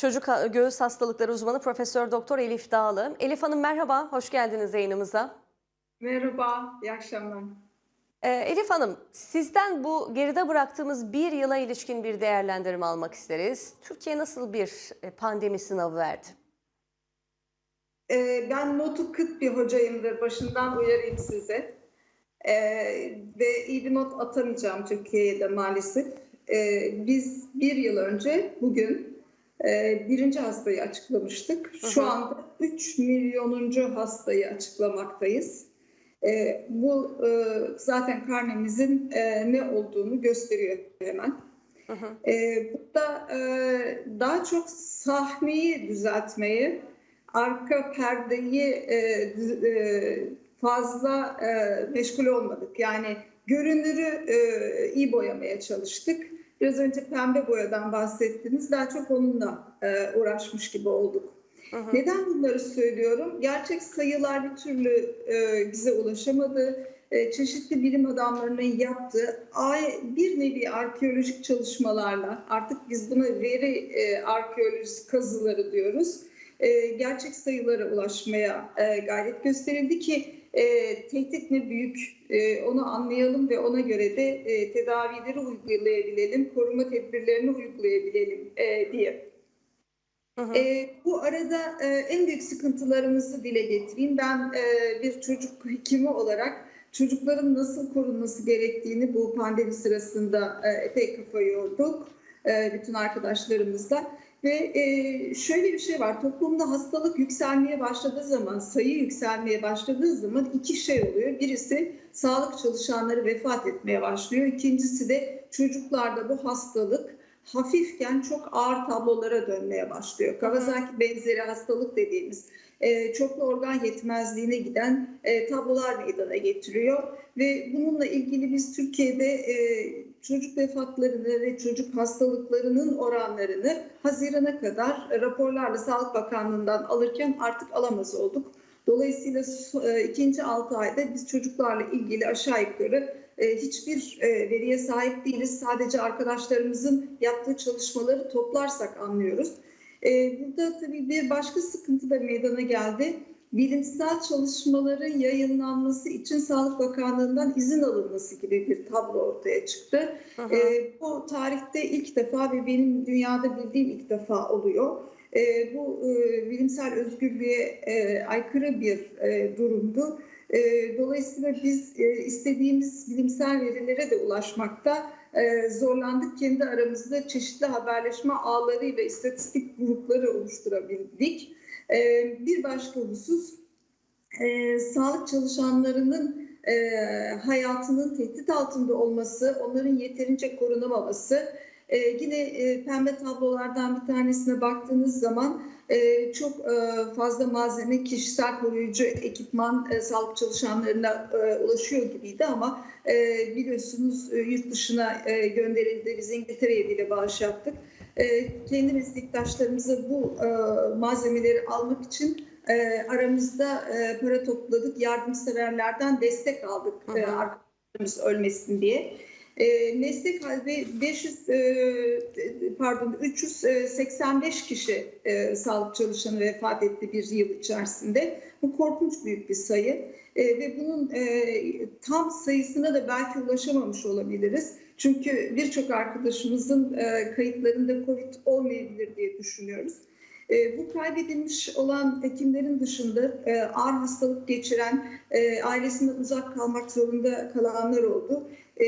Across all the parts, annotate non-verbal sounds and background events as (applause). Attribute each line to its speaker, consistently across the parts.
Speaker 1: Çocuk göğüs hastalıkları uzmanı Profesör Doktor Elif Dağlı. Elif Hanım merhaba, hoş geldiniz yayınımıza.
Speaker 2: Merhaba, iyi akşamlar.
Speaker 1: Ee, Elif Hanım, sizden bu geride bıraktığımız bir yıla ilişkin bir değerlendirme almak isteriz. Türkiye nasıl bir e, pandemi sınavı verdi?
Speaker 2: Ee, ben notu kıt bir hocayımdır, başından uyarayım size. Ee, ve iyi bir not atamayacağım Türkiye'ye de maalesef. Ee, biz bir yıl önce bugün birinci hastayı açıklamıştık. Şu
Speaker 1: hı.
Speaker 2: anda 3 milyonuncu hastayı açıklamaktayız. Ee, bu e, zaten karnemizin e, ne olduğunu gösteriyor hemen.
Speaker 1: Hı.
Speaker 2: Ee, burada e, daha çok sahneyi düzeltmeyi, arka perdeyi fazla meşgul olmadık. Yani görünürü iyi boyamaya çalıştık. Biraz önce pembe boyadan bahsettiniz. Daha çok onunla e, uğraşmış gibi olduk.
Speaker 1: Hı hı.
Speaker 2: Neden bunları söylüyorum? Gerçek sayılar bir türlü e, bize ulaşamadı. E, çeşitli bilim adamlarının yaptığı ay- bir nevi arkeolojik çalışmalarla artık biz buna veri e, arkeolojisi kazıları diyoruz. E, gerçek sayılara ulaşmaya e, gayret gösterildi ki e, tehdit ne büyük e, onu anlayalım ve ona göre de e, tedavileri uygulayabilelim, koruma tedbirlerini uygulayabilelim e, diye.
Speaker 1: Hı hı.
Speaker 2: E, bu arada e, en büyük sıkıntılarımızı dile getireyim. Ben e, bir çocuk (laughs) hekimi olarak çocukların nasıl korunması gerektiğini bu pandemi sırasında e, epey kafa yorduk e, bütün arkadaşlarımızla. Ve e, şöyle bir şey var, toplumda hastalık yükselmeye başladığı zaman, sayı yükselmeye başladığı zaman iki şey oluyor. Birisi sağlık çalışanları vefat etmeye başlıyor. İkincisi de çocuklarda bu hastalık hafifken çok ağır tablolara dönmeye başlıyor. Kawasaki benzeri hastalık dediğimiz e, çoklu organ yetmezliğine giden e, tablolar meydana getiriyor. Ve bununla ilgili biz Türkiye'de e, çocuk vefatlarını ve çocuk hastalıklarının oranlarını Haziran'a kadar raporlarla Sağlık Bakanlığı'ndan alırken artık alamaz olduk. Dolayısıyla e, ikinci 6 ayda biz çocuklarla ilgili aşağı yukarı e, hiçbir e, veriye sahip değiliz. Sadece arkadaşlarımızın yaptığı çalışmaları toplarsak anlıyoruz. Burada tabii bir başka sıkıntı da meydana geldi. Bilimsel çalışmaların yayınlanması için Sağlık Bakanlığı'ndan izin alınması gibi bir tablo ortaya çıktı. E, bu tarihte ilk defa ve benim dünyada bildiğim ilk defa oluyor. E, bu e, bilimsel özgürlüğe e, aykırı bir e, durumdu. E, dolayısıyla biz e, istediğimiz bilimsel verilere de ulaşmakta e, zorlandık. Kendi aramızda çeşitli haberleşme ağlarıyla istatistik grupları oluşturabildik. E, bir başka husus e, sağlık çalışanlarının e, hayatının tehdit altında olması, onların yeterince korunamaması. E, yine e, pembe tablolardan bir tanesine baktığınız zaman e, çok e, fazla malzeme, kişisel koruyucu ekipman e, sağlık çalışanlarına e, ulaşıyor gibiydi ama e, biliyorsunuz e, yurt dışına e, gönderildi. Biz İngiltere'ye bile bağış yaptık. E, kendi meslektaşlarımıza bu e, malzemeleri almak için e, aramızda para topladık. Yardımseverlerden destek aldık arkadaşlarımız ölmesin diye. E, meslek halde 500 e, pardon 385 kişi e, sağlık çalışanı vefat etti bir yıl içerisinde. Bu korkunç büyük bir sayı E, ve bunun e, tam sayısına da belki ulaşamamış olabiliriz. Çünkü birçok arkadaşımızın e, kayıtlarında COVID olmayabilir diye düşünüyoruz. E, bu kaybedilmiş olan hekimlerin dışında e, ağır hastalık geçiren, e, ailesinden uzak kalmak zorunda kalanlar oldu. E,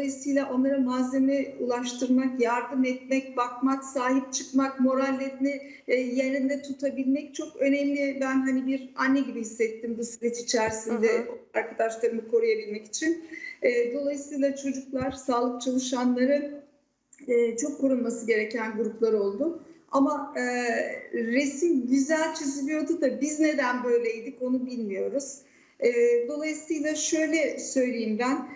Speaker 2: dolayısıyla onlara malzeme ulaştırmak, yardım etmek, bakmak, sahip çıkmak, morallerini e, yerinde tutabilmek çok önemli. Ben hani bir anne gibi hissettim bu süreç içerisinde
Speaker 1: Hı hı.
Speaker 2: arkadaşlarımı koruyabilmek için. E, dolayısıyla çocuklar, sağlık çalışanları e, çok korunması gereken gruplar oldu. Ama e, resim güzel çiziliyordu da biz neden böyleydik onu bilmiyoruz. E, dolayısıyla şöyle söyleyeyim ben,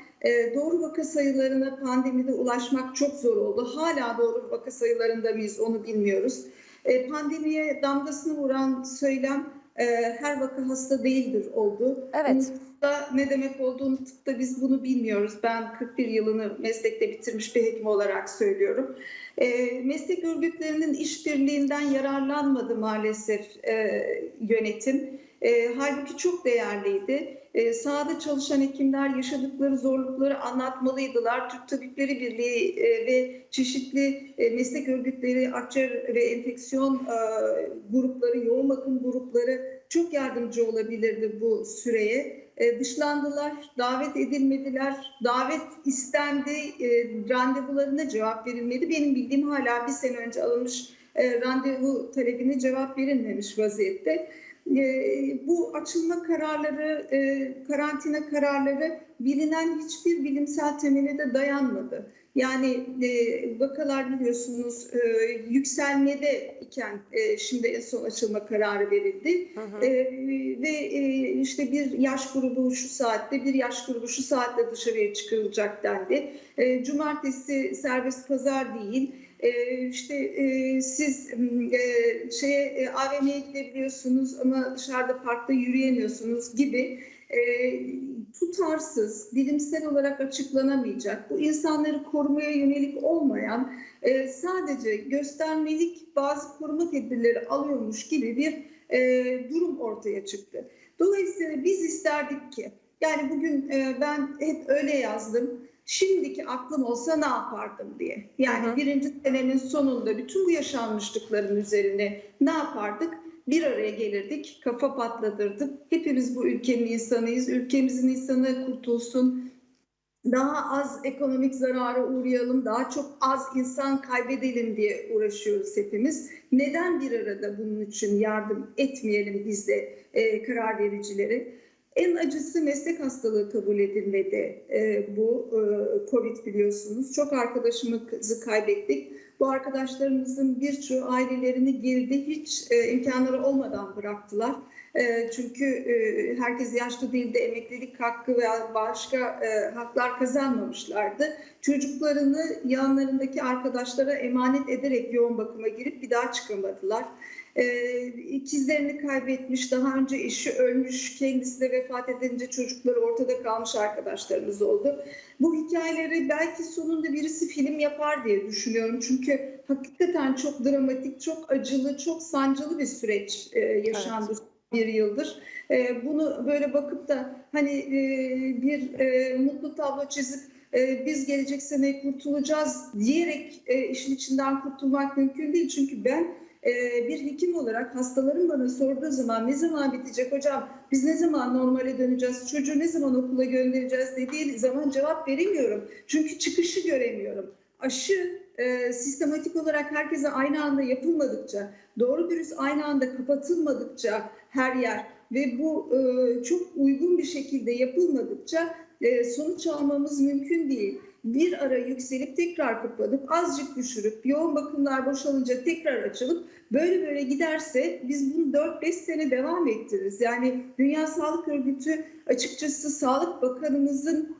Speaker 2: doğru vaka sayılarına pandemide ulaşmak çok zor oldu. Hala doğru vaka sayılarında mıyız onu bilmiyoruz. E, pandemiye damgasını vuran söylem e, her vaka hasta değildir oldu.
Speaker 1: Evet.
Speaker 2: Da ne demek olduğunu tıpta biz bunu bilmiyoruz. Ben 41 yılını meslekte bitirmiş bir hekim olarak söylüyorum. E, meslek örgütlerinin işbirliğinden yararlanmadı maalesef e, yönetim. E, halbuki çok değerliydi. E, sahada çalışan hekimler yaşadıkları zorlukları anlatmalıydılar. Türk Tabipleri Birliği e, ve çeşitli e, meslek örgütleri, akciğer ve enfeksiyon e, grupları, yoğun bakım grupları çok yardımcı olabilirdi bu süreye. E, dışlandılar, davet edilmediler, davet istendi, e, randevularına cevap verilmedi. Benim bildiğim hala bir sene önce alınmış e, randevu talebine cevap verilmemiş vaziyette. E, bu açılma kararları, e, karantina kararları bilinen hiçbir bilimsel temele de dayanmadı. Yani e, vakalar biliyorsunuz e, yükselmede iken e, şimdi en son açılma kararı verildi.
Speaker 1: Hı hı.
Speaker 2: E, ve e, işte bir yaş grubu şu saatte, bir yaş grubu şu saatte dışarıya çıkılacak dendi. E, cumartesi serbest pazar değil. E, işte e, siz e, şeye e, AVM'ye gidebiliyorsunuz ama dışarıda parkta yürüyemiyorsunuz gibi e, tutarsız, bilimsel olarak açıklanamayacak, bu insanları korumaya yönelik olmayan, e, sadece göstermelik bazı koruma tedbirleri alıyormuş gibi bir e, durum ortaya çıktı. Dolayısıyla biz isterdik ki, yani bugün e, ben hep öyle yazdım, şimdiki aklım olsa ne yapardım diye. Yani
Speaker 1: Hı hı.
Speaker 2: birinci senenin sonunda bütün bu yaşanmışlıkların üzerine ne yapardık? Bir araya gelirdik, kafa patlatırdık. Hepimiz bu ülkenin insanıyız, ülkemizin insanı kurtulsun. Daha az ekonomik zarara uğrayalım, daha çok az insan kaybedelim diye uğraşıyoruz hepimiz. Neden bir arada bunun için yardım etmeyelim biz de e, karar vericileri? En acısı meslek hastalığı kabul edilmedi e, bu e, Covid biliyorsunuz. Çok arkadaşımızı kaybettik. Bu arkadaşlarımızın birçoğu ailelerini geride hiç e, imkanları olmadan bıraktılar. E, çünkü e, herkes yaşlı değil de emeklilik hakkı veya başka e, haklar kazanmamışlardı. Çocuklarını yanlarındaki arkadaşlara emanet ederek yoğun bakıma girip bir daha çıkamadılar. Ee, ikizlerini kaybetmiş, daha önce eşi ölmüş, kendisi de vefat edince çocukları ortada kalmış arkadaşlarımız oldu. Bu hikayeleri belki sonunda birisi film yapar diye düşünüyorum. Çünkü hakikaten çok dramatik, çok acılı, çok sancılı bir süreç e, yaşandı bir yıldır. E, bunu böyle bakıp da hani e, bir e, mutlu tablo çizip e, biz gelecek sene kurtulacağız diyerek e, işin içinden kurtulmak mümkün değil. Çünkü ben e, bir hekim olarak hastalarım bana sorduğu zaman ne zaman bitecek hocam, biz ne zaman normale döneceğiz, çocuğu ne zaman okula göndereceğiz dediği zaman cevap veremiyorum. Çünkü çıkışı göremiyorum. Aşı sistematik olarak herkese aynı anda yapılmadıkça, doğru dürüst aynı anda kapatılmadıkça her yer ve bu e, çok uygun bir şekilde yapılmadıkça e, sonuç almamız mümkün değil. Bir ara yükselip tekrar kapanıp azıcık düşürüp yoğun bakımlar boşalınca tekrar açılıp böyle böyle giderse biz bunu 4-5 sene devam ettiririz. Yani Dünya Sağlık Örgütü açıkçası Sağlık Bakanımızın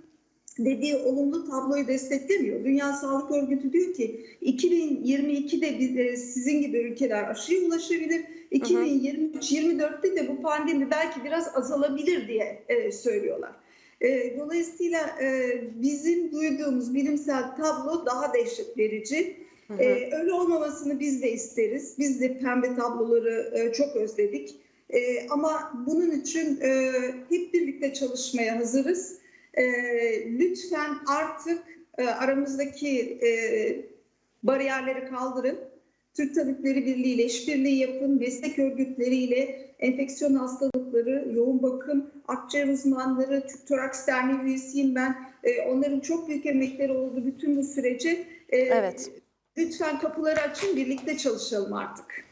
Speaker 2: dediği olumlu tabloyu desteklemiyor. Dünya Sağlık Örgütü diyor ki 2022'de biz- e, sizin gibi ülkeler aşıya ulaşabilir. 2023-24'te de bu pandemi belki biraz azalabilir diye e, söylüyorlar. E, dolayısıyla e, bizim duyduğumuz bilimsel tablo daha dehşet verici.
Speaker 1: Hı hı.
Speaker 2: E, öyle olmamasını biz de isteriz. Biz de pembe tabloları e, çok özledik. E, ama bunun için e, hep birlikte çalışmaya hazırız. E, lütfen artık e, aramızdaki e, bariyerleri kaldırın. Türk Tabipleri Birliği ile işbirliği yapın. Meslek örgütleriyle enfeksiyon hastalıkları, yoğun bakım, akciğer uzmanları, Türk Toraks Derneği üyesiyim ben. E, onların çok büyük emekleri oldu bütün bu sürece. E,
Speaker 1: Evet.
Speaker 2: Lütfen kapıları açın, birlikte çalışalım artık.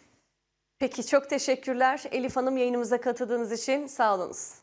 Speaker 1: Peki çok teşekkürler Elif Hanım yayınımıza katıldığınız için. Sağ olunuz.